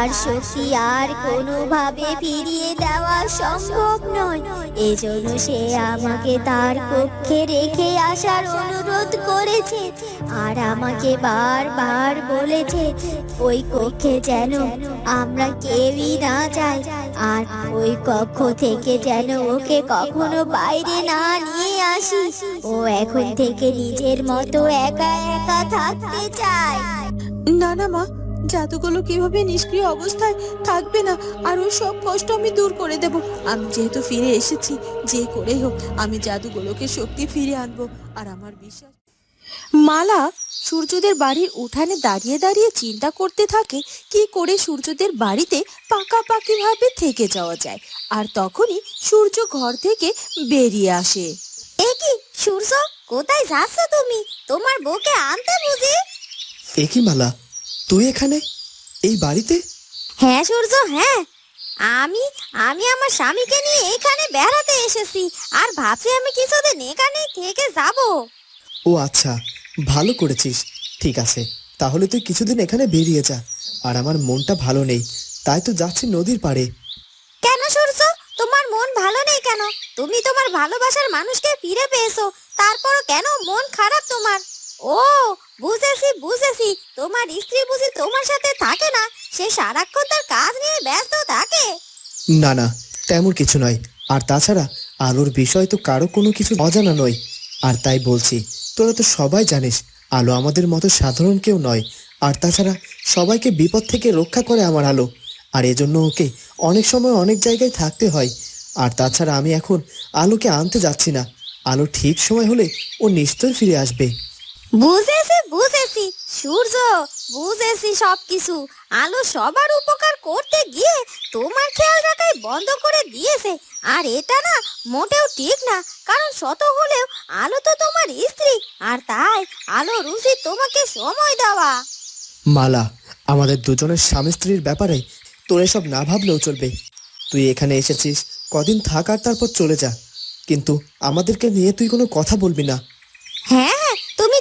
তার শক্তি আর কোনোভাবে ফিরিয়ে দেওয়া সম্ভব নয়। এজন্য সে আমাকে তার কক্ষে রেখে আসার অনুরোধ করেছে আর আমাকে বারবার বলেছে, ওই কক্ষে যেন আমরা কেউই না যাই আর ওই কক্ষ থেকে যেন ওকে কখনো বাইরে না নিয়ে আসি। ও এখন থেকে নিজের মতো একা একা থাকতে চায়। না না মা জাদুগুলো কীভাবে নিষ্ক্রিয় অবস্থায় থাকবে না আর ওই সব কষ্ট আমি দূর করে দেব। আমি যেহেতু ফিরে এসেছি যে করেই হোক আমি জাদুগুলোকে শক্তি ফিরে আনব আর আমার বিশ্বাস মালা সূর্যদের বাড়ির উঠানে দাঁড়িয়ে দাঁড়িয়ে চিন্তা করতে থাকে কি করে সূর্যদের বাড়িতে পাকাপাকি ভাবে থেকে যাওয়া যায় আর তখনই সূর্য ঘর থেকে বেরিয়ে আসে। এ কি সূর্য? কোথায় যাচ্ছ তুমি? তোমার বউকে আনতে বুঝি? এ কি মালা? তুই এখানে? এই বাড়িতে? হ্যাঁ সূর্য হ্যাঁ। আমি আমি আমার স্বামীকে নিয়ে এখানে বেড়াতে এসেছি আর ভাবছি আমি কিছুদিন এখানেই থেকে যাব। ও আচ্ছা ভালো করেছিস। ঠিক আছে তাহলে তুই কিছুদিন এখানে বেরিয়ে যা। আর আমার মনটা ভালো নেই তাই তো যাচ্ছি নদীর পাড়ে। কেন সূর্য? তোমার মন ভালো নেই কেন? তুমি তোমার ভালোবাসার মানুষকে ফিরে পেয়েছ তারপরও কেন মন খারাপ তোমার? ও বুঝেছি বুঝেছি। তোমার স্ত্রী বুঝি তোমার সাথে থাকে না। সে সারাক্ষণ তার কাজ নিয়ে ব্যস্ত থাকে। না না, তেমন কিছু নয়। আর তাছাড়া আলোর বিষয় তো কারও কোনো কিছু অজানা নয়। আর তাই বলছি, তোরা তো সবাই জানিস, আলো আমাদের মতো সাধারণ কেউ নয়। আর তাছাড়া সবাইকে বিপদ থেকে রক্ষা করে আমার আলো। আর এজন্য ওকে অনেক সময় অনেক জায়গায় থাকতে হয়। আর তাছাড়া আমি এখন আলোকে আনতে যাচ্ছি না। আলো ঠিক সময় হলে ও নিশ্চয় ফিরে আসবে। বুঝেছি বুঝেছি। সূর্য বুঝেছি সবকিছু। আলো সবার উপকার করতে গিয়ে তোমার খেয়াল রাখাই বন্ধ করে দিয়েছে। আর এটা না মোটেও ঠিক না কারণ শত হলেও আলো তো তোমার স্ত্রী আর তাই আলো উচিত তোমাকে সময় দেওয়া। মালা আমাদের দুজনের স্বামী স্ত্রীর ব্যাপারে তোর এসব না ভাবলেও চলবে। তুই এখানে এসেছিস কদিন থাক আর তারপর চলে যা। কিন্তু আমাদেরকে নিয়ে তুই কোনো কথা বলবি না। হ্যাঁ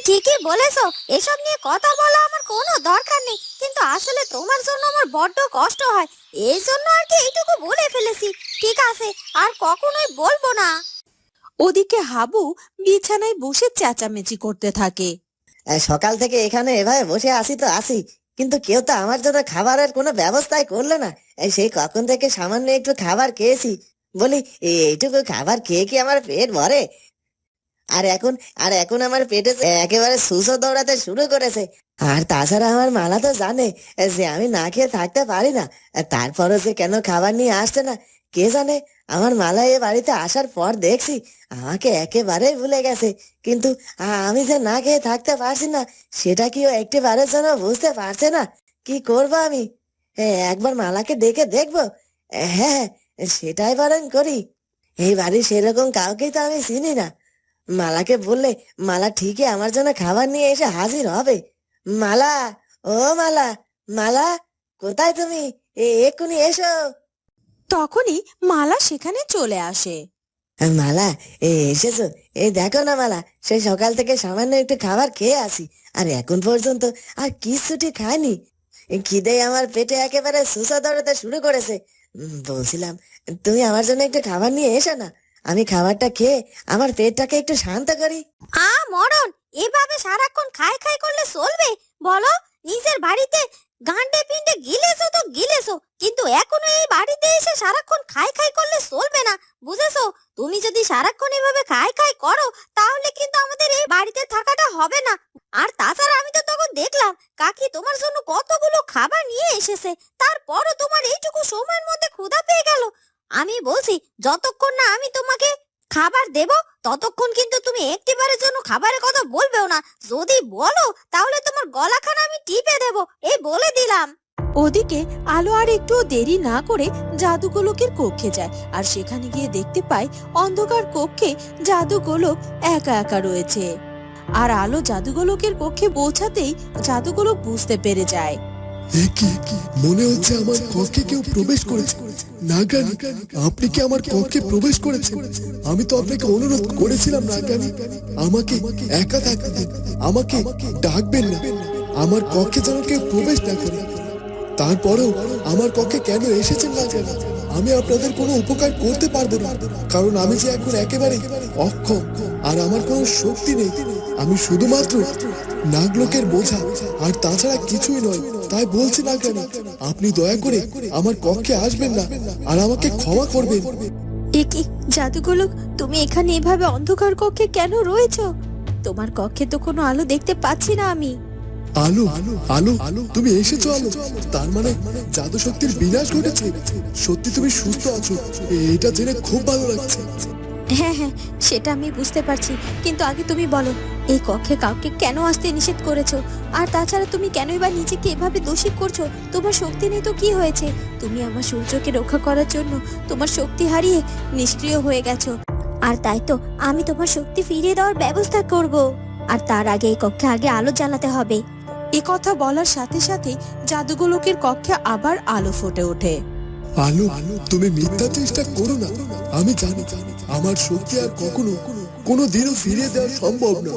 ঠিকই বলেছ এসব নিয়ে কথা বলা আমার কোনো দরকার নেই কিন্তু আসলে তোমার জন্য আমার বড্ড কষ্ট হয় এই জন্য আর কি এইটুকু বলে ফেলেছি ঠিক আছে আর কখনোই বলব না। ওদিকে হাবু বিছানায় বসে চেঁচামেচি করতে থাকে। সকাল থেকে এখানে এভাবে বসে আসি তো আসি কিন্তু কেউ তো আমার জন্য খাবারের কোনো ব্যবস্থাই করল না। সেই কখন থেকে সামান্য একটু খাবার খেয়েছি বলি এইটুকু খাবার খেয়ে কি আমার পেট ভরে? আর এখন আর এখন আমার পেটে একেবারে সুসো দৌড়াতে শুরু করেছে। আর তাছাড়া আমার মালা তো জানে, যে আমি না খেয়ে থাকতে পারি না। তারপরও যে কেন খাবার নিয়ে আসছে না, কে জানে? আমার মালা এ বাড়িতে আসার পর দেখছি, আমাকে একেবারেই ভুলে গেছে। কিন্তু আমি যে না খেয়ে থাকতে পারছি না, সেটা কি ও একটিবারের জন্য বুঝতে পারছে না? কি করব আমি? একবার মালাকে ডেকে দেখব। হ্যাঁ সেটাই বরং করি। এই বাড়ি সেরকম কাউকেই তো আমি চিনি না। মালাকে বললে মালা ঠিকই আমার জন্য খাবার নিয়ে এসে হাজির হবে। মালা? ও মালা? মালা? কোথায় তুমি? এ এক্ষুনি এসো। তখনই মালা সেখানে চলে আসে। মালা এ এসেছ? এ দেখো না মালা সেই সকাল থেকে সামান্য একটু খাবার খেয়ে আসি আর এখন পর্যন্ত আর কিচ্ছুটি খাইনি খিদে আমার পেটে একেবারে সুসা দৌড়াতে শুরু করেছে। বলছিলাম তুমি আমার জন্য একটু খাবার নিয়ে এসো না। আমি খাবারটা খেয়ে আমার পেটটাকে একটু শান্ত করি। আ, মরণ! এভাবে সারাক্ষণ খাই খাই করলে চলবে? বলো, নিজের বাড়িতে গান্ডে পিন্ডে গিলেছো তো গিলেছো, কিন্তু এখনও এই বাড়িতে এসে সারাক্ষণ খাই খাই করলে চলবে না, বুঝেছ? তুমি যদি সারাক্ষণ এভাবে খাই খাই করো, তাহলে কিন্তু আমাদের এই বাড়িতে থাকাটা হবে না। আর তাছাড়া আমি তো তখন দেখলাম, কাকি তোমার জন্য কতগুলো খাবার নিয়ে এসেছে, তারপরও তোমার এইটুকু সময়ের মধ্যে ক্ষুধা পেয়ে গেল। আমি বলছি, যতক্ষণ না আমি তোমাকে খাবার দেব, ততক্ষণ কিন্তু তুমি একটিবারের জন্য খাবারের কথা বলবেও না। যদি বলো, তাহলে তোমার গলাখানা আমি টিপে দেব, এই বলে দিলাম। ওদিকে আলো আর একটু দেরি না করে জাদুগোলকের কক্ষে যায়, আর সেখানে গিয়ে দেখতে পায় অন্ধকার কক্ষে জাদুগোলক একা একা রয়েছে। আর আলো জাদুগোলকের কক্ষে পৌঁছাতেই জাদুগোলক বুঝতে পেরে যায়। এ মনে হচ্ছে আমার কক্ষে কেউ প্রবেশ করেছে। নাগানি, আপনি কি আমার কক্ষে প্রবেশ করেছেন? আমি তো আপনাকে অনুরোধ করেছিলাম, নাগানি। আমাকে একা থাকতে আমাকে ডাকবেন না। আমার কক্ষে যেন কেউ প্রবেশ না করে। তারপরেও আমার কক্ষে কেন এসেছেন না কেন আমি আপনাদের কোনো উপকার করতে পারব না। কারণ আমি যে এখন একেবারে অক্ষম, আর আমার কোনো শক্তি নেই। আমি শুধুমাত্র নাগলোকের বোঝা আর তাছাড়া কিছুই নয় তাই বলছি না কেন? আপনি দয়া করে আমার কক্ষে আসবেন না আর আমাকে ক্ষমা করবেন। এ কি জাদুগুলো? তুমি এখানে এভাবে অন্ধকার কক্ষে কেন রয়েছো? তোমার কক্ষে তো কোনো আলো দেখতে পাচ্ছি না আমি। আলো আলো আলো তুমি এসেছ আলো। তার মানে জাদু শক্তির বিনাশ ঘটেছে। সত্যি তুমি সুস্থ আছো। এটা জেনে খুব ভালো লাগছে। হ্যাঁ হ্যাঁ সেটা আমি বুঝতে পারছি। কিন্তু আগে তুমি বলো এই কক্ষে কাউকে কেন আসতে নিষেধ করেছ? আর তাছাড়া তুমি কেনই বা নিজেকে এভাবে দোষী করছ? তোমার শক্তি নেই তো কি হয়েছে? তুমি আমার সূর্যকে রক্ষা করার জন্য তোমার শক্তি হারিয়ে নিষ্ক্রিয় হয়ে গেছো। আর তাই তো আমি তোমার শক্তি ফিরিয়ে দেওয়ার ব্যবস্থা করব। আর তার আগে এই কক্ষে আগে আলো জ্বালাতে হবে। এ কথা বলার সাথে সাথে জাদুগোলকের কক্ষে আবার আলো ফুটে ওঠে। আলো তুমি মিথ্যা চেষ্টা করো না। আমি জানি। আমার শক্তি আর কখনো কোনো দিনও ফিরিয়ে দেওয়া সম্ভব না।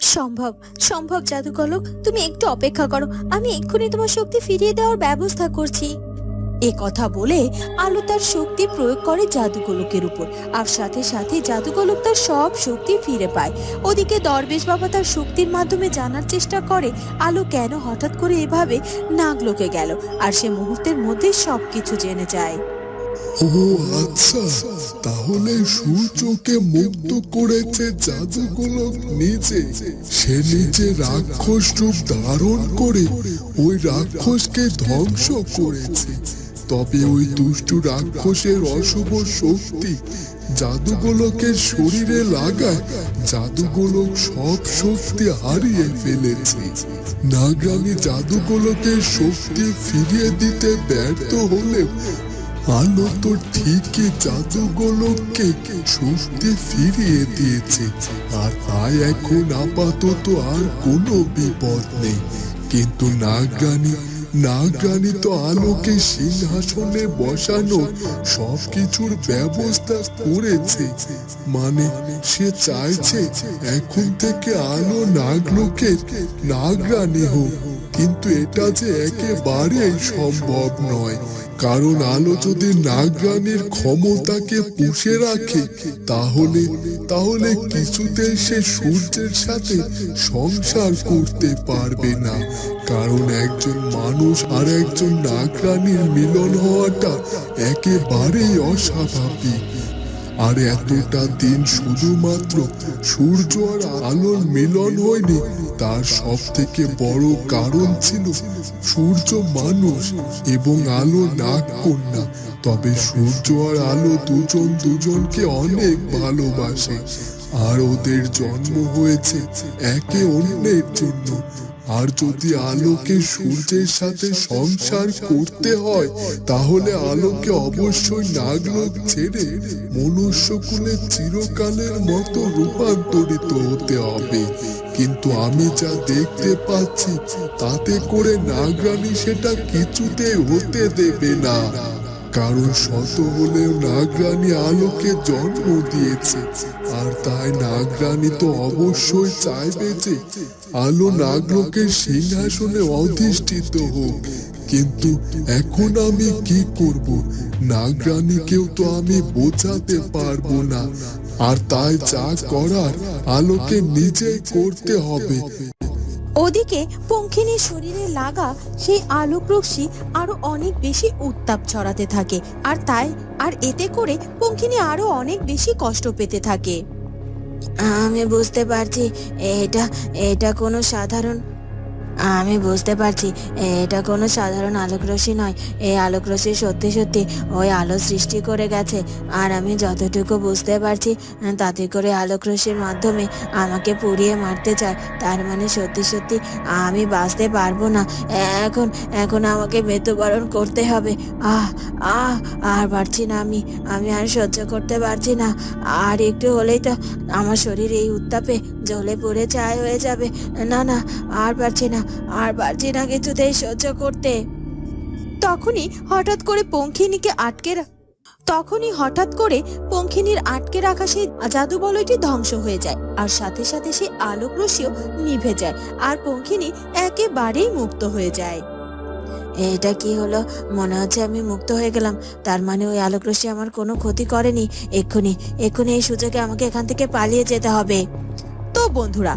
সম্ভব সম্ভব, জাদুকলক, তুমি একটু অপেক্ষা করো। আমি এক্ষুনি তোমার শক্তি ফিরিয়ে দেওয়ার ব্যবস্থা করছি। এ কথা বলে আলো তার শক্তি প্রয়োগ করে জাদুগোলকের উপর। আর সাথে সাথে জাদুগোলক তার সব শক্তি ফিরে পায়। ওদিকে দরবেশ বাবা তার শক্তির মাধ্যমে জানার চেষ্টা করে, আলো কেন হঠাৎ করে এভাবে নাগলোকে গেল। আর সে মুহূর্তের মধ্যে সব কিছু জেনে যায়। ও আচ্ছা তাহলে সূর্যকে মুক্ত করেছে জাদুগুলো নিজে সে নিজে রাক্ষস রূপ ধারণ করে ওই রাক্ষসকে ধ্বংস করেছে। তবে ওই দুষ্টু রাক্ষসের অশুভ শক্তি জাদুগোলকের শরীরে লাগায় জাদুগোলক সব শক্তি হারিয়ে ফেলেছে। নাগরানী জাদুগোলকের শক্তি ফিরিয়ে দিতে ব্যর্থ হলেও আলো তো ঠিকই জাদুগোলককে শক্তি ফিরিয়ে দিয়েছে। আর তাই এখন আপাতত আর কোনো বিপদ নেই। কিন্তু নাগরানী নাগরানী তো আলোকে সিংহাসনে বসানো সব কিছুর ব্যবস্থা করেছে। মানে সে চাইছে এখন থেকে আলো নাগলোকের নাগরানী হোক। কিন্তু এটা যে একেবারেই সম্ভব নয়। কারণ আলো যদি নাগরানীর ক্ষমতাকে পুষে রাখে, তাহলে তাহলে কিছুতে সে সূর্যের সাথে সংসার করতে পারবে না। কারণ একজন মানুষ আর একজন নাগরানীর মিলন হওয়াটা একেবারেই অস্বাভাবিক। আর এতটা দিন শুধুমাত্র সূর্য আর আলোর মিলন হয়নি, তার সব থেকে বড় কারণ ছিল সূর্য মানুষ এবং আলো নাগ কন্যা তবে সূর্য আর আলো দুজন দুজনকে অনেক ভালোবাসে, আর ওদের জন্ম হয়েছে একে অন্যের জন্য। আর যদি আলোকে সূর্যের সাথে সংসার করতে হয়, তাহলে আলোকে অবশ্যই নাগলোক ছেড়ে মনুষ্যকুলে চিরকালের মতো রূপান্তরিত হতে হবে। কিন্তু আমি যা দেখতে পাচ্ছি, তাতে করে নাগরানী সেটা কিছুতেই হতে দেবে না। কারণ শত হলেও নাগরানী আলোকে জন্ম দিয়েছে। আর তাই নাগরানী তো অবশ্যই চাইবে যে আলো নাগলোকের সিংহাসনে অধিষ্ঠিত হোক। কিন্তু এখন আমি কি করব? নাগরানীকেও তো আমি বোঝাতে পারব না। আর তাই যা করার আলোকে নিজেই করতে হবে। ওদিকে পঙ্খিনীর শরীরে লাগা সেই আলোক রশ্মি আরও অনেক বেশি উত্তাপ ছড়াতে থাকে। আর তাই, আর এতে করে পঙ্খিনী আরও অনেক বেশি কষ্ট পেতে থাকে। আমি বুঝতে পারছি, এটা এটা কোনো সাধারণ আমি বুঝতে পারছি। এটা কোনো সাধারণ আলোক রশ্মি নয়। এই আলোক রশ্মি সত্যি সত্যি ওই আলো সৃষ্টি করে গেছে। আর আমি যতটুকু বুঝতে পারছি তাতে করে আলোক রশ্মির মাধ্যমে আমাকে পুড়িয়ে মারতে চায়। তার মানে সত্যি সত্যি আমি বাঁচতে পারব না। এখন এখন আমাকে মৃত্যুবরণ করতে হবে। আহ আহ, আর পারছি না আমি। আমি আর সহ্য করতে পারছি না। আর একটু হলেই তো আমার শরীর এই উত্তাপে জ্বলে পড়ে ছাই হয়ে যাবে। না না, আর পারছি না। আর পারছি না কিছুতেই সহ্য করতে। তখনই হঠাৎ করে পঙ্খিনীকে আটকে তখনই হঠাৎ করে পঙ্খিনীর আটকে রাখা সেই জাদু বলয়টি ধ্বংস হয়ে যায় আর সাথে সাথে সেই আলোক রশ্মিও নিভে যায় আর পঙ্খিনী একেবারেই মুক্ত হয়ে যায়। এটা কি হলো? মনে হচ্ছে আমি মুক্ত হয়ে গেলাম। তার মানে ওই আলোক রশ্মি আমার কোনো ক্ষতি করেনি। এক্ষুনি এক্ষুনি এই সুযোগে আমাকে এখান থেকে পালিয়ে যেতে হবে। তো বন্ধুরা